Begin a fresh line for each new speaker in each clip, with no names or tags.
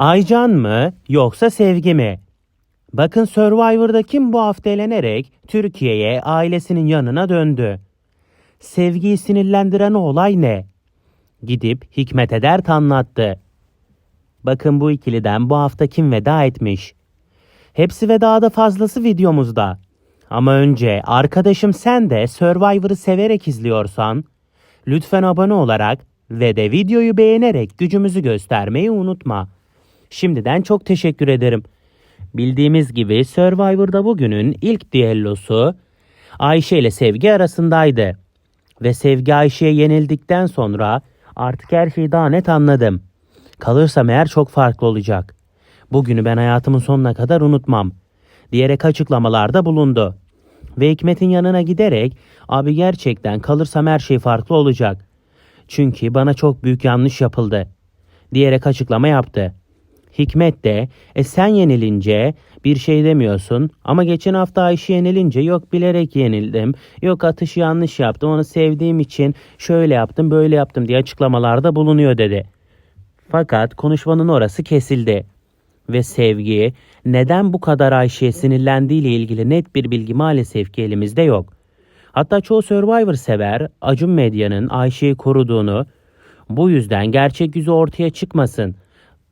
Aycan mı yoksa Sevgi mi? Bakın Survivor'da kim bu hafta elenerek Türkiye'ye ailesinin yanına döndü. Sevgiyi sinirlendiren olay ne? Gidip Hikmet'e dert anlattı. Bakın bu ikiliden bu hafta kim veda etmiş? Hepsi ve daha da fazlası videomuzda. Ama önce arkadaşım sen de Survivor'ı severek izliyorsan lütfen abone olarak ve de videoyu beğenerek gücümüzü göstermeyi unutma. Şimdiden çok teşekkür ederim. Bildiğimiz gibi Survivor'da bugünün ilk düellosu Ayşe ile Sevgi arasındaydı. Ve Sevgi Ayşe'ye yenildikten sonra artık her şeyi daha net anladım. Kalırsam eğer çok farklı olacak. Bugünü ben hayatımın sonuna kadar unutmam. Diyerek açıklamalarda bulundu. Ve Hikmet'in yanına giderek abi gerçekten kalırsam her şey farklı olacak. Çünkü bana çok büyük yanlış yapıldı. Diyerek açıklama yaptı. Hikmet de e sen yenilince bir şey demiyorsun ama geçen hafta Ayşe yenilince yok bilerek yenildim. Yok atışı yanlış yaptım onu sevdiğim için şöyle yaptım böyle yaptım diye açıklamalarda bulunuyor dedi. Fakat konuşmanın orası kesildi. Ve sevgi neden bu kadar Ayşe'ye sinirlendiği ile ilgili net bir bilgi maalesef ki elimizde yok. Hatta çoğu Survivor sever Acun Medya'nın Ayşe'yi koruduğunu, bu yüzden gerçek yüzü ortaya çıkmasın,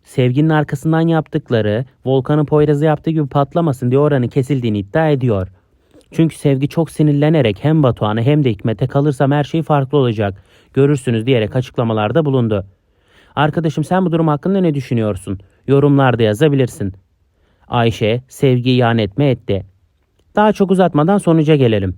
sevginin arkasından yaptıkları Volkan'ın Poyraz'ı yaptığı gibi patlamasın diye oranı kesildiğini iddia ediyor. Çünkü sevgi çok sinirlenerek hem Batuhan'a hem de Hikmet'e kalırsam her şey farklı olacak. Görürsünüz diyerek açıklamalarda bulundu. Arkadaşım sen bu durum hakkında ne düşünüyorsun? Yorumlarda yazabilirsin. Ayşe sevgiyi ilan etme etti. Daha çok uzatmadan sonuca gelelim.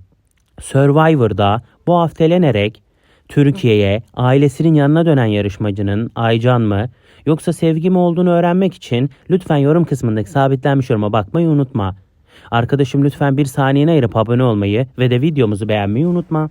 Survivor'da bu hafta elenerek Türkiye'ye ailesinin yanına dönen yarışmacının Aycan mı yoksa Sevgi mi olduğunu öğrenmek için lütfen yorum kısmındaki sabitlenmiş yoruma bakmayı unutma. Arkadaşım lütfen bir saniyene ayırıp abone olmayı ve de videomuzu beğenmeyi unutma.